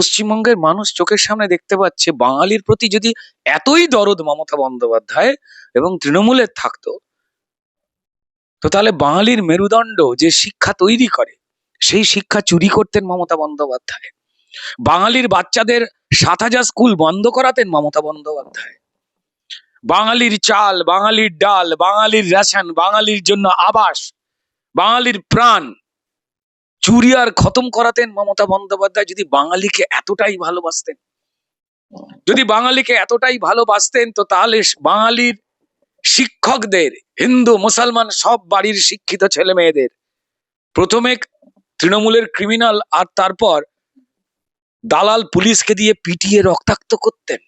পশ্চিমবঙ্গের মানুষ চোখের সামনে দেখতে পাচ্ছে বাঙালির প্রতি যদি এতই দরদ মমতা বন্দ্যোপাধ্যায় এবং তৃণমূলের থাকতো, তো তাহলে বাঙালির মেরুদণ্ড যে শিক্ষা তৈরি করে, সেই শিক্ষা চুরি করতেন মমতা বন্দ্যোপাধ্যায়। বাঙালির বাচ্চাদের সাত হাজার স্কুল বন্ধ করাতেন মমতা বন্দ্যোপাধ্যায়। বাঙালির চাল, বাঙালির ডাল, বাঙালির রেশন, বাঙালির জন্য আবাস, বাঙালির প্রাণ চুরি আর খতম করাতেন মমতা বন্দ্যোপাধ্যায় যদি বাঙালিকে এতটাই ভালোবাসতেন। যদি বাঙালিকে এতটাই ভালোবাসতেন, তো তাহলে বাঙালির শিক্ষকদের, হিন্দু, মুসলমান সব বাড়ির শিক্ষিত ছেলে মেয়েদের প্রথমে তৃণমূলের ক্রিমিনাল আর তারপর দালাল পুলিশকে দিয়ে পিটিয়ে রক্তাক্ত করতেন।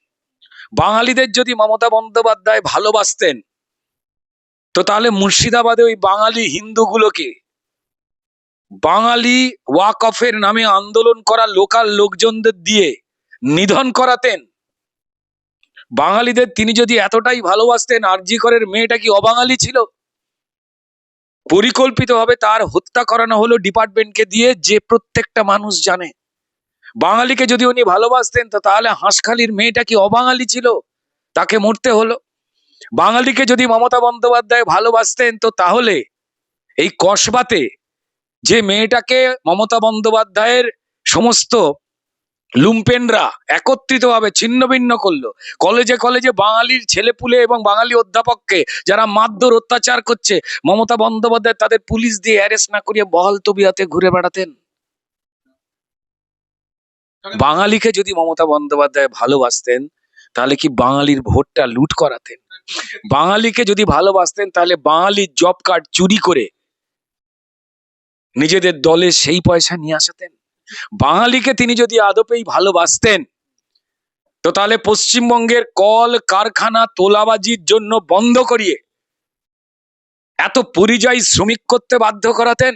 বাঙালিদের যদি মমতা বন্দ্যোপাধ্যায় ভালোবাসতেন, তো তাহলে মুর্শিদাবাদে ওই বাঙালি হিন্দুগুলোকে বাঙালি ওয়াক অফের নামে আন্দোলন করা লোকাল লোকজনদের দিয়ে নিধন করাতেন। বাঙালিদের তিনি যদি এতটাই ভালোবাসতেন আরজি করের মেয়েটা কি অবাঙালি ছিল? পরিকল্পিতভাবে তার হত্যা করানো হলো ডিপার্টমেন্টকে দিয়ে, যে প্রত্যেকটা মানুষ জানে। বাঙালিকে যদি উনি ভালোবাসতেন, তো তাহলে হাঁসখালির মেয়েটা কি অবাঙালি ছিল? তাকে মরতে হলো। বাঙালিকে যদি মমতা বন্দ্যোপাধ্যায় ভালোবাসতেন, তো তাহলে এই কসবাতে যে মেয়েটাকে মমতা বন্দ্যোপাধ্যায়ের সমস্ত লুম্পেনরা একত্রিতভাবে ছিন্ন ভিন্ন করল। কলেজে কলেজে বাঙালির ছেলেপুলে এবং বাঙালি অধ্যাপককে যারা মারধর, অত্যাচার করছে, মমতা বন্দ্যোপাধ্যায় তাদের পুলিশ দিয়ে অ্যারেস্ট না করিয়ে বহাল তবিয়াতে ঘুরে বেড়াতেন। বাঙালিকে যদি মমতা বন্দ্যোপাধ্যায় ভালোবাসতেন, তাহলে কি বাঙালির ভোটটা লুট করাতেন? বাঙালিকে যদি ভালোবাসতেন, তাহলে বাঙালির জব কার্ড চুরি করে নিজেদের দলে সেই পয়সা নিয়ে আসাতেন। বাঙালিকে তিনি যদি আদপেই ভালোবাসতেন, তো তাহলে পশ্চিমবঙ্গের কল, কারখানা, তোলাবাজির জন্য বন্ধ করিয়ে এত পরিযায়ী শ্রমিক করতে বাধ্য করাতেন।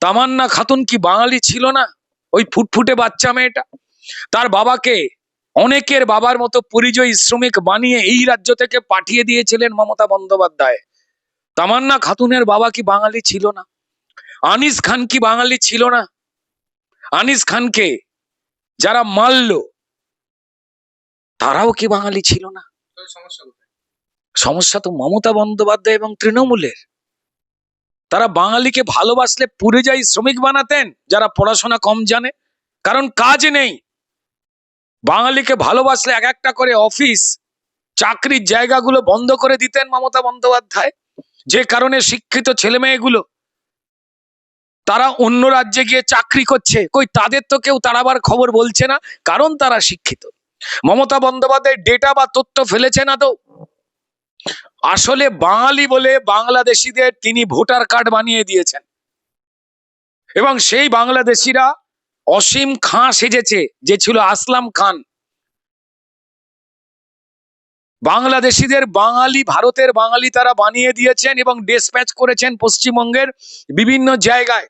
তামান্না খাতুন কি বাঙালি ছিল না? ওই ফুটফুটে বাচ্চা মেয়েটা। তার বাবাকে অনেকের বাবার মতো পরিযায়ী শ্রমিক বানিয়ে এই রাজ্য থেকে পাঠিয়ে দিয়েছিলেন মমতা বন্দ্যোপাধ্যায়। তামান্না খাতুনের বাবা কি বাঙালি ছিল না? আনিস খান কি বাঙালি ছিল না? আনিস খানকে যারা মারল, তারাও কি বাঙালি ছিল না? সমস্যা তো মমতা বন্দ্যোপাধ্যায় এবং তৃণমূলের। তারা বাঙালিকে ভালোবাসলে পুরে যাই শ্রমিক বানাতেন, যারা পড়াশোনা কম জানে, কারণ কাজ নেই। বাঙালিকে ভালোবাসলে এক একটা করে অফিস, চাকরির জায়গাগুলো বন্ধ করে দিতেন মমতা বন্দ্যোপাধ্যায়, যে কারণে শিক্ষিত ছেলে মেয়েগুলো তারা অন্য রাজ্যে গিয়ে চাকরি করছে। কই, তাদের তো কেউ তারাবার খবর বলছে না, কারণ তারা শিক্ষিত। মমতা বন্দ্যোপাধ্যায় ডেটা বা তথ্য ফেলেছে না তো? আসলে বাঙালি বলে বাংলাদেশিদের তিনি ভোটার কার্ড বানিয়ে দিয়েছেন। এবং সেই বাংলাদেশিরা অসীম খাঁ সেজেছে, যে ছিল আসলাম খান। বাংলাদেশিদের বাঙালি, ভারতের বাঙালি তারা বানিয়ে দিয়েছেন এবং ডেসপ্যাচ করেছেন পশ্চিমবঙ্গের বিভিন্ন জায়গায়।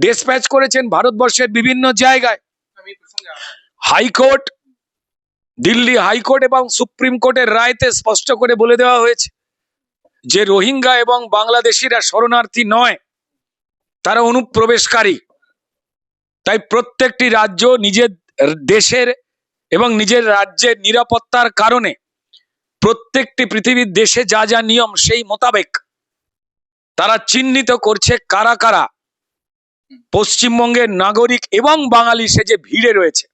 ডেসপ্যাচ করেছেন ভারতবর্ষের বিভিন্ন জায়গায়। High court, Delhi high court এবং সুপ্রিম কোর্টের রায়তে স্পষ্ট করে বলে দেওয়া হয়েছে যে রোহিঙ্গা এবং বাংলাদেশিরা শরণার্থী নয়, তারা অনুপ্রবেশকারী। তাই প্রত্যেকটি রাজ্য নিজের দেশের এবং নিজের রাজ্যের নিরাপত্তার কারণে প্রত্যেকটি পৃথিবীর দেশে যা যা নিয়ম সেই মোতাবেক তারা চিহ্নিত করছে কারা কারা। পশ্চিমবঙ্গের নাগরিক এবং বাঙালি যে ভিড়ে রয়েছে।